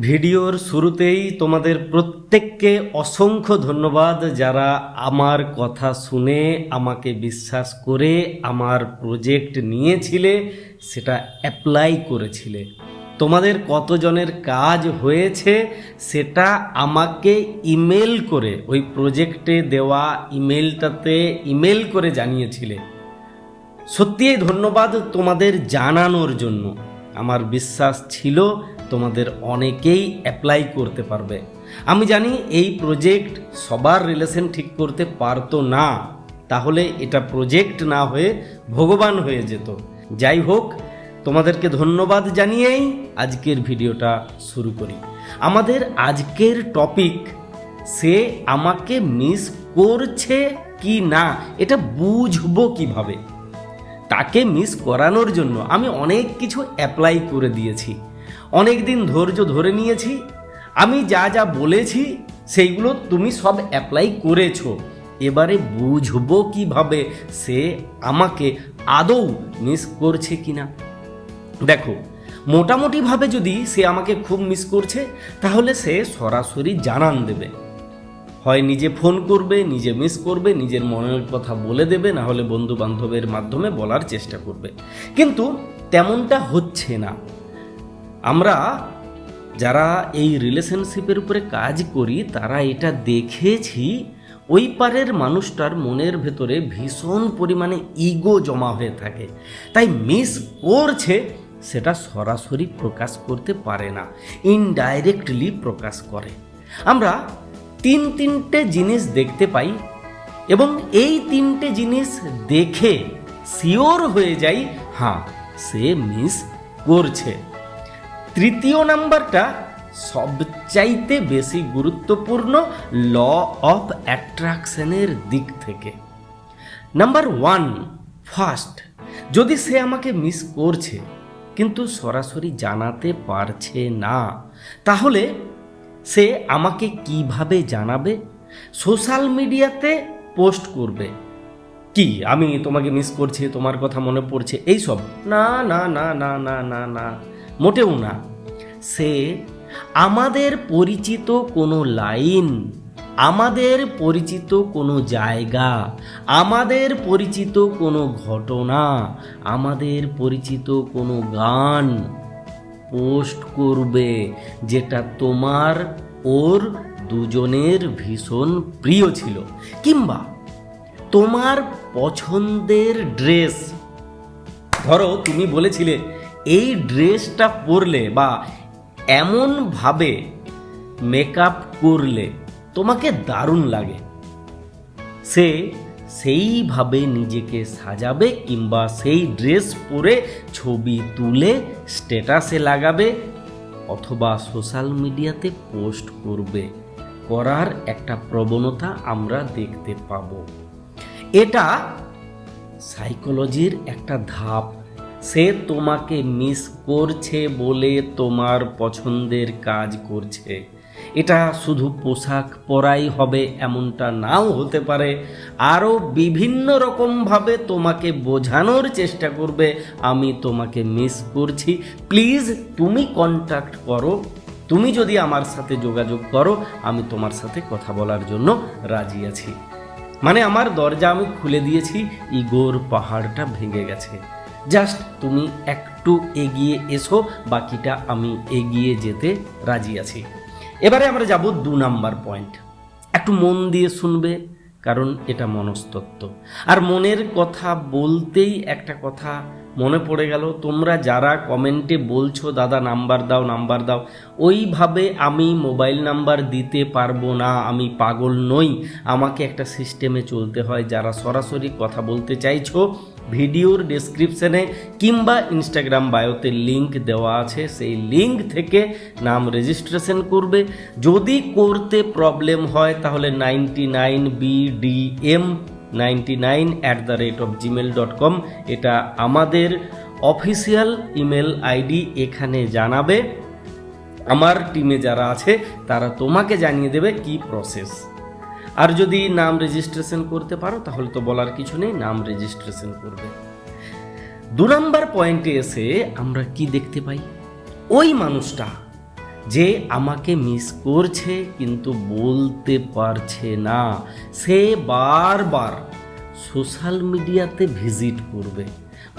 ভিডিওর শুরুতেই তোমাদের প্রত্যেককে অসংখ্য ধন্যবাদ যারা আমার কথা শুনে আমাকে বিশ্বাস করে আমার প্রজেক্ট নিয়েছিলে, সেটা অ্যাপ্লাই করেছিলে। তোমাদের কতজনের কাজ হয়েছে, সেটা আমাকে ইমেল করে, ওই প্রজেক্টে দেওয়া ইমেলটাতে ইমেল করে জানিয়েছিলে। সত্যিই ধন্যবাদ তোমাদের জানানোর জন্য। আমার বিশ্বাস ছিল তোমাদের অনেকেই অ্যাপ্লাই করতে পারবে। আমি জানি এই প্রজেক্ট সবার রিলেশন ঠিক করতে পারতো না, তাহলে এটা প্রজেক্ট না হয়ে ভগবান হয়ে যেত। যাই হোক, তোমাদেরকে ধন্যবাদ জানিয়েই আজকের ভিডিওটা শুরু করি। আমাদের আজকের টপিক সে আমাকে মিস করছে কি না, এটা বুঝব কীভাবে? তাকে মিস করানোর জন্য আমি অনেক কিছু অ্যাপ্লাই করে দিয়েছি। অনেক দিন ধৈর্য ধরে নিয়েছি, আমি যা যা বলেছি সেইগুলো তুমি সব অ্যাপ্লাই করেছ। এবারে বুঝব কীভাবে সে আমাকে আদৌ মিস করছে কিনা। দেখো, মোটামুটিভাবে যদি সে আমাকে খুব মিস করছে, তাহলে সে সরাসরি জানান দেবে। হয় নিজে ফোন করবে, নিজে মিস করবে, নিজের মনের কথা বলে দেবে, না হলে বন্ধু বান্ধবের মাধ্যমে বলার চেষ্টা করবে। কিন্তু তেমনটা হচ্ছে না। আমরা যারা এই রিলেশনশিপের উপরে কাজ করি, তারা এটা দেখেছি, ওই পারের মানুষটার মনের ভেতরে ভীষণ পরিমাণে ইগো জমা হয়ে থাকে। তাই মিস করছে, সেটা সরাসরি প্রকাশ করতে পারে না ইনডাইরেক্টলি প্রকাশ করে। আমরা তিন তিনটে জিনিস দেখতে পাই এবং এই তিনটে জিনিস দেখে শিওর হয়ে যাই হ্যাঁ সে মিস করছে। তৃতীয় নাম্বারটা সবচাইতে বেশি গুরুত্বপূর্ণ ল অফ অ্যাট্রাকশনের দিক থেকে। নাম্বার ওয়ান ফার্স্ট যদি সে আমাকে মিস করছে, কিন্তু সরাসরি জানাতে পারছে না, তাহলে সে আমাকে কীভাবে জানাবে? সোশ্যাল মিডিয়াতে পোস্ট করবে। কি, আমি তোমাকে মিস করছি, তোমার কথা মনে পড়ছে, এইসব? না না না না না না না। মোটেও না। সে আমাদের পরিচিত কোনো লাইন, আমাদের পরিচিত কোনো জায়গা, আমাদের পরিচিত কোনো ঘটনা, আমাদের পরিচিত কোনো গান পোস্ট করবে যেটা তোমার ওর দুজনের ভীষণ প্রিয় ছিল। কিংবা তোমার পছন্দের ড্রেস, ধরো তুমি বলেছিলে এই ড্রেসটা পরলে বা এমনভাবে মেকআপ করলে তোমাকে দারুণ লাগে। সে সেইভাবে নিজেকে সাজাবে কিংবা সেই ড্রেস পরে ছবি তুলে স্ট্যাটাসে লাগাবে অথবা সোশ্যাল মিডিয়াতে পোস্ট করবে। করার একটা প্রবণতা আমরা দেখতে পাবো। এটা সাইকোলজির একটা ধাপ। সে তোমাকে মিস করছে বলে তোমার পছন্দের কাজ করছে। এটা শুধু পোশাক পরাই হবে এমনটা নাও হতে পারে। আরও বিভিন্ন রকমভাবে তোমাকে বোঝানোর চেষ্টা করবে, আমি তোমাকে মিস করছি। প্লিজ তুমি কন্ট্যাক্ট করো। তুমি যদি আমার সাথে যোগাযোগ করো, আমি তোমার সাথে কথা বলার জন্য রাজি আছি। মানে আমার দরজা আমি খুলে দিয়েছি, ইগোর পাহাড়টা ভেঙে গেছে। জাস্ট তুমি একটু এগিয়ে এসো, বাকিটা আমি এগিয়ে যেতে রাজি আছি। এবারে আমরা যাব দু নাম্বার পয়েন্ট। একটু মন দিয়ে শুনবে, কারণ এটা মনস্তত্ত্ব। আর মনের কথা বলতেই একটা কথা মনে পড়ে গেল, তোমরা যারা কমেন্টে বলছো, দাদা, নাম্বার দাও নাম্বার দাও, ওইভাবে আমি মোবাইল নাম্বার দিতে পারব না, আমি পাগল নই। আমাকে একটা সিস্টেমে চলতে হয়, যারা সরাসরি কথা বলতে চাইছো ভিডিওর ডেসক্রিপশনে কিংবা ইনস্টাগ্রাম বায়োতে লিংক দেওয়া আছে। সেই লিংক থেকে নাম রেজিস্ট্রেশন করবে। যদি করতে প্রবলেম হয়, তাহলে ninety nine BDM ninety nine at the rate of Gmail dot com এটা আমাদের অফিসিয়াল ইমেল আইডি এখানে জানাবে। আমার টিমে যারা আছে, তারা তোমাকে জানিয়ে দেবে কি প্রসেস আর যদি নাম রেজিস্ট্রেশন করতে পারো, তাহলে তো বলার কিছু নেই, নাম রেজিস্ট্রেশন করবে। দু নম্বর পয়েন্টে এসে আমরা কি দেখতে পাই? ওই মানুষটা যে আমাকে মিস করছে, কিন্তু বলতে পারছে না। সে বারবার সোশ্যাল মিডিয়াতে ভিজিট করবে।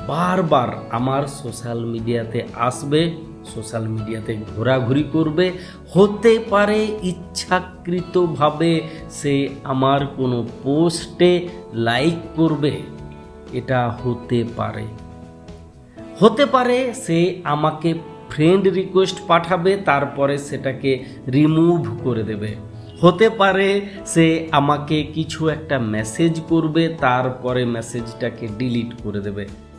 বারবার আমার সোশ্যাল মিডিয়াতে আসবে, সোশ্যাল মিডিয়াতে ঘোরাঘুরি করবে, হতে পারে ইচ্ছাকৃতভাবে সে আমার কোনো পোস্টে লাইক করবে, এটা হতে পারে। হতে পারে সে আমাকে ফ্রেন্ড রিকোয়েস্ট পাঠাবে, তারপরে সেটাকে রিমুভ করে দেবে। হতে পারে সে আমাকে কিছু একটা মেসেজ করবে, তারপরে মেসেজটাকে ডিলিট করে দেবে।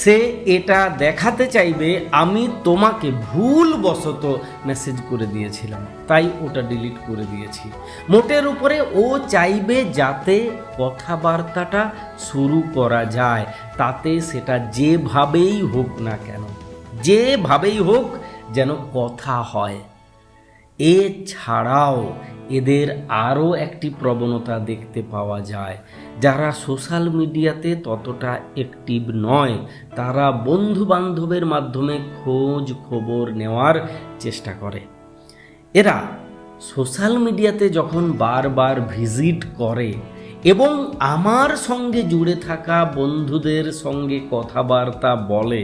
সে এটা দেখাতে চাইবে, আমি তোমাকে ভুলবশত মেসেজ করে দিয়েছিলাম। তাই ওটা ডিলিট করে দিয়েছি। মোটের উপরে ও চাইবে যাতে কথাবার্তাটা শুরু করা যায়, তাতে সেটা যেভাবেই হোক না কেন, যেভাবেই হোক যেন কথা হয়। এছাড়াও এদের আরও একটি প্রবণতা দেখতে পাওয়া যায়। যারা সোশ্যাল মিডিয়াতে ততটা অ্যাক্টিভ নয়, তারা বন্ধু বান্ধবের মাধ্যমে খোঁজ খবর নেওয়ার চেষ্টা করে। এরা সোশ্যাল মিডিয়াতে যখন বারবার ভিজিট করে এবং আমার সঙ্গে জুড়ে থাকা বন্ধুদের সঙ্গে কথাবার্তা বলে,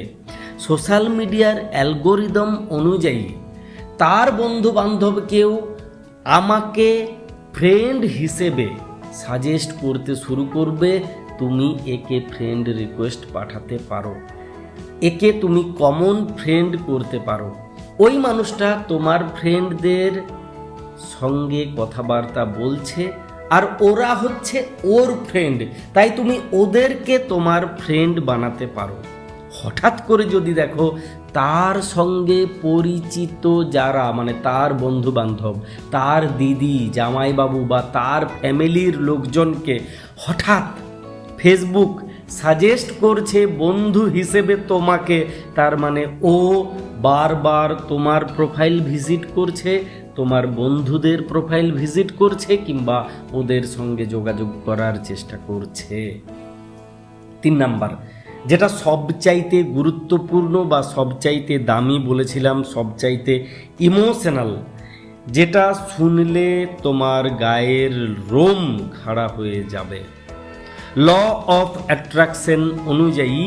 সোশ্যাল মিডিয়ার অ্যালগোরিদম অনুযায়ী তার বন্ধু বান্ধবকেও আমাকে ফ্রেন্ড হিসেবে সাজেস্ট করতে শুরু করবে, তুমি একে ফ্রেন্ড রিকোয়েস্ট পাঠাতে পারো। একে তুমি কমন ফ্রেন্ড করতে পারো। ওই মানুষটা তোমার ফ্রেন্ডদের সঙ্গে কথাবার্তা বলছে, আর ওরা হচ্ছে ওর ফ্রেন্ড তাই তুমি ওদেরকে তোমার ফ্রেন্ড বানাতে পারো। হঠাৎ করে যদি দেখো, তার সঙ্গে পরিচিত যারা মানে তার বন্ধু বান্ধব তার দিদি, জামাইবাবু বা তার ফ্যামিলির লোকজনকে হঠাৎ ফেসবুক সাজেস্ট করছে বন্ধু হিসেবে তোমাকে, তার মানে ও বারবার তোমার প্রোফাইল ভিজিট করছে, তোমার বন্ধুদের প্রোফাইল ভিজিট করছে কিংবা ওদের সঙ্গে যোগাযোগ করার চেষ্টা করছে। তিন নাম্বার যেটা সবচাইতে গুরুত্বপূর্ণ বা সবচাইতে দামি বলেছিলাম, সবচাইতে ইমোশনাল, যেটা শুনলে তোমার গায়ের রোম খাড়া হয়ে যাবে ল অফ অ্যাট্রাকশন অনুযায়ী,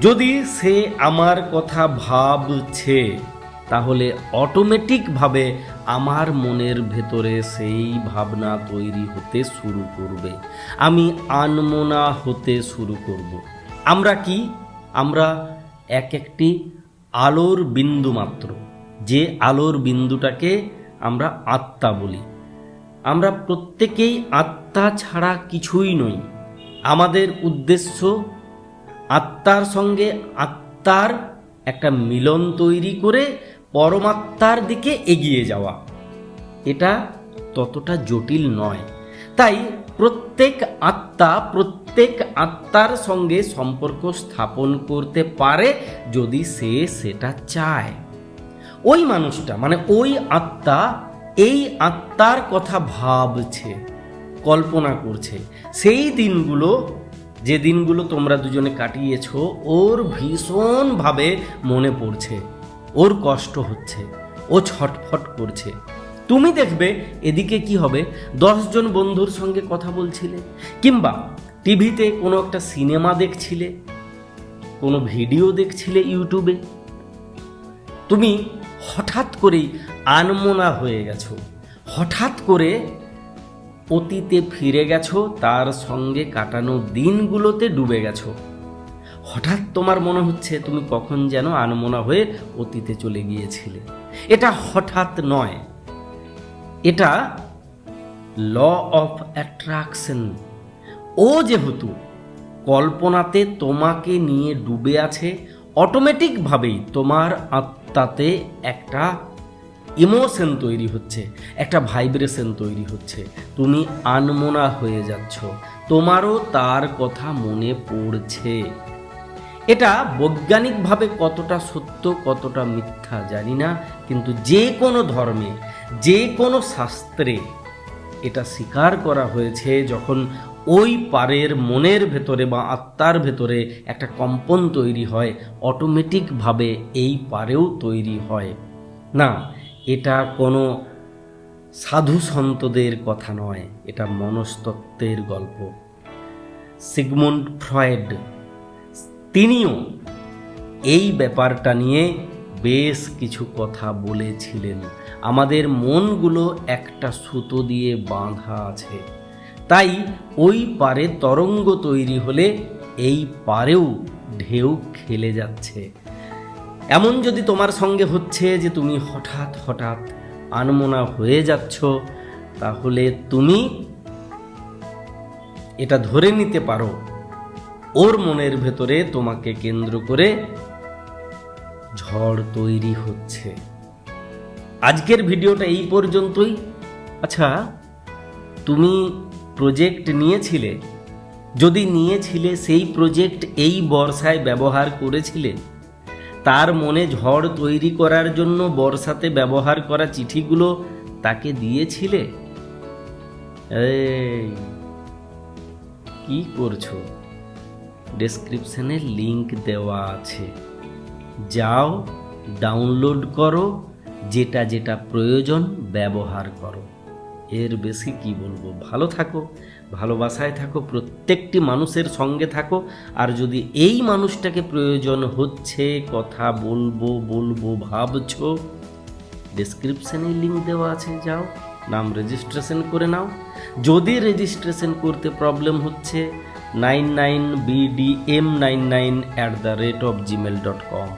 যদি সে আমার কথা ভাবছে, তাহলে অটোমেটিকভাবে আমার মনের ভেতরে সেই ভাবনা তৈরি হতে শুরু করবে আমি আনমনা হতে শুরু করব। আমরা কি? আমরা এক একটি আলোর বিন্দু মাত্র। যে আলোর বিন্দুটাকে আমরা আত্মা বলি। আমরা প্রত্যেকেই আত্মা ছাড়া কিছুই নই। আমাদের উদ্দেশ্য আত্মার সঙ্গে আত্মার একটা মিলন তৈরি করে পরমাত্মার দিকে এগিয়ে যাওয়া। এটা ততটা জটিল নয়। তাই প্রত্যেক আত্মা প্রত্যেক আত্মার সঙ্গে সম্পর্ক স্থাপন করতে পারে যদি সে সেটা চায়। ওই মানুষটা মানে ওই আত্মা, এই আত্মার কথা ভাবছে, কল্পনা করছে। সেই দিনগুলো, যে দিনগুলো তোমরা দুজনে কাটিয়েছ, ওর ভীষণভাবে মনে পড়ছে। ওর কষ্ট হচ্ছে, ও ছটফট করছে। তুমি দেখবে এদিকে কি হবে? দশজন বন্ধুর সঙ্গে কথা বলছিলে, কিংবা টিভিতে কোনো একটা সিনেমা দেখছিলে? কোনো ভিডিও দেখছিলে ইউটিউবে? তুমি হঠাৎ করেই আনমনা হয়ে গেছো। হঠাৎ করে অতীতে ফিরে গেছো, তার সঙ্গে কাটানো দিনগুলোতে ডুবে গেছো। হঠাৎ তোমার মনে হচ্ছে তুমি কখন যেন আনমনা হয়ে অতীতে চলে গিয়েছিলে। এটা হঠাৎ নয়। এটা ল অফ অ্যাট্রাকশন ও যেহেতু কল্পনাতে তোমাকে নিয়ে ডুবে আছে অটোমেটিকভাবেই তোমার আত্মাতে একটা ইমোশন তৈরি হচ্ছে, একটা ভাইব্রেশন তৈরি হচ্ছে। তুমি আনমনা হয়ে যাচ্ছ, তোমারও তার কথা মনে পড়ছে। এটা বৈজ্ঞানিকভাবে কতটা সত্য, কতটা মিথ্যা জানি না, কিন্তু যে কোনো ধর্মে, যে কোনো শাস্ত্রে এটা স্বীকার করা হয়েছে যখন ওই পারের মনের ভেতরে বা আত্মার ভেতরে একটা কম্পন তৈরি হয় অটোমেটিকভাবে এই পারেও তৈরি হয়। না, এটা কোনো সাধু সন্তদের কথা নয়, এটা মনস্তত্ত্বের গল্প। সিগমুন্ড ফ্রয়েড, তিনিও এই ব্যাপারটা নিয়ে বেশ কিছু কথা বলেছিলেন। আমাদের মনগুলো একটা সুতো দিয়ে বাঁধা আছে। তাই ওই পারে তরঙ্গ তৈরি হলে এই পারেও ঢেউ খেলে যাচ্ছে। এমন যদি তোমার সঙ্গে হচ্ছে যে তুমি হঠাৎ হঠাৎ আনমনা হয়ে যাচ্ছ, তাহলে তুমি এটা ধরে নিতে পারো। ওর মনের ভেতরে তোমাকে কেন্দ্র করে ঝড় তৈরি হচ্ছে। আজকের ভিডিওটা এই পর্যন্তই। আচ্ছা তুমি প্রজেক্ট নিয়েছিলে? যদি নিয়েছিলে, সেই প্রজেক্ট এই বর্ষায় ব্যবহার করেছিলে? তার মনে ঝড় তৈরি করার জন্য বর্ষাতে ব্যবহার করা চিঠিগুলো তাকে দিয়েছিলে? কি করছ? ডেসক্রিপশনে লিংক দেওয়া আছে। যাও ডাউনলোড করো, যেটা যেটা প্রয়োজন ব্যবহার করো। এর বেশি কি বলব? ভালো থাকো, ভালোবাসায় থাকো, প্রত্যেকটি মানুষের সঙ্গে থাকো। আর যদি এই মানুষটাকে প্রয়োজন হচ্ছে, কথা বলব বলব, ভাবছ ডেসক্রিপশানে লিঙ্ক দেওয়া আছে, যাও, নাম রেজিস্ট্রেশন করে নাও। যদি রেজিস্ট্রেশন করতে প্রবলেম হচ্ছে nine nine BDM nine nine at the rate of Gmail dot com